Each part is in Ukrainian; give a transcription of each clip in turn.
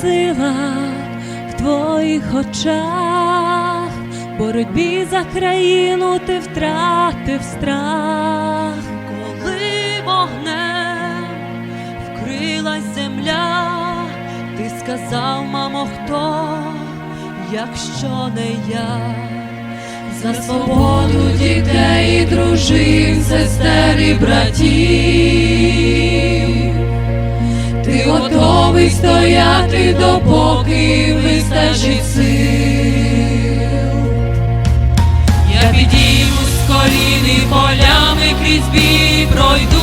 Сила в твоїх очах, боротьбі за країну ти втратив страх, коли вогнем вкрилась земля, ти сказав, мамо, хто, якщо не я. За свободу дітей, і дружин, сестер і братів. Готовий стояти, допоки вистачить сил. Я підійму з колін і полями крізь бій пройдусь.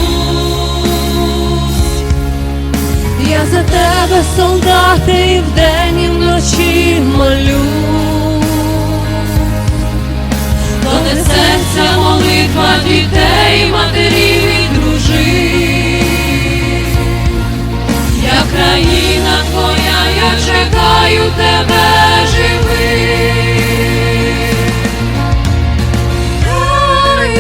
Я за тебе, солдати, і вдень, і вночі молюсь. Донесеться молитва дітей, чекаю тебе ой.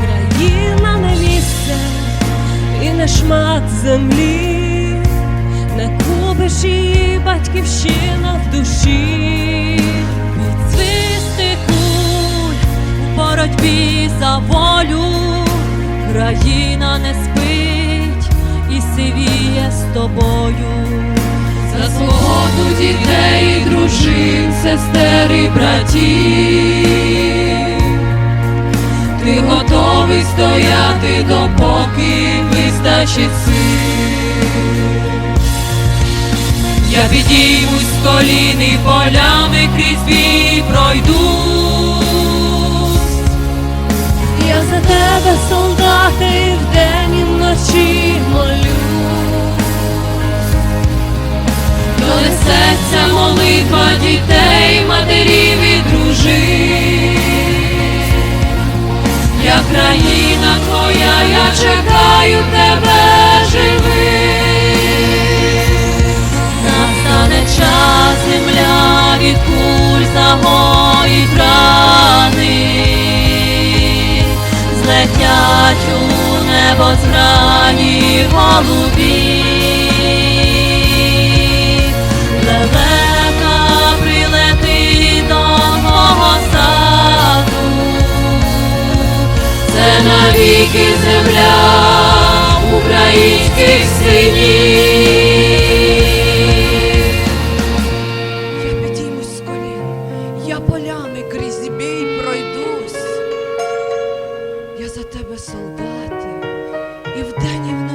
Країна не місце і не шмат землі, не кубиш її батьківщина в душі, країна не спить і сивіє з тобою. За свободу дітей, дружин, сестер і братів. Ти готовий стояти, допоки вистачить сил. Я підіймусь з колін і полями крізь бій пройдусь. Молитва дітей, матерів і дружин. Я країна твоя, я чекаю тебе живий. Настане час, земля від куль загоїть рани, злетять у небо зрані голубі. Віки земля українських синів. Я підіймусь з колін, я полями крізь бій пройдусь. Я за тебе солдати і вдень і в вночі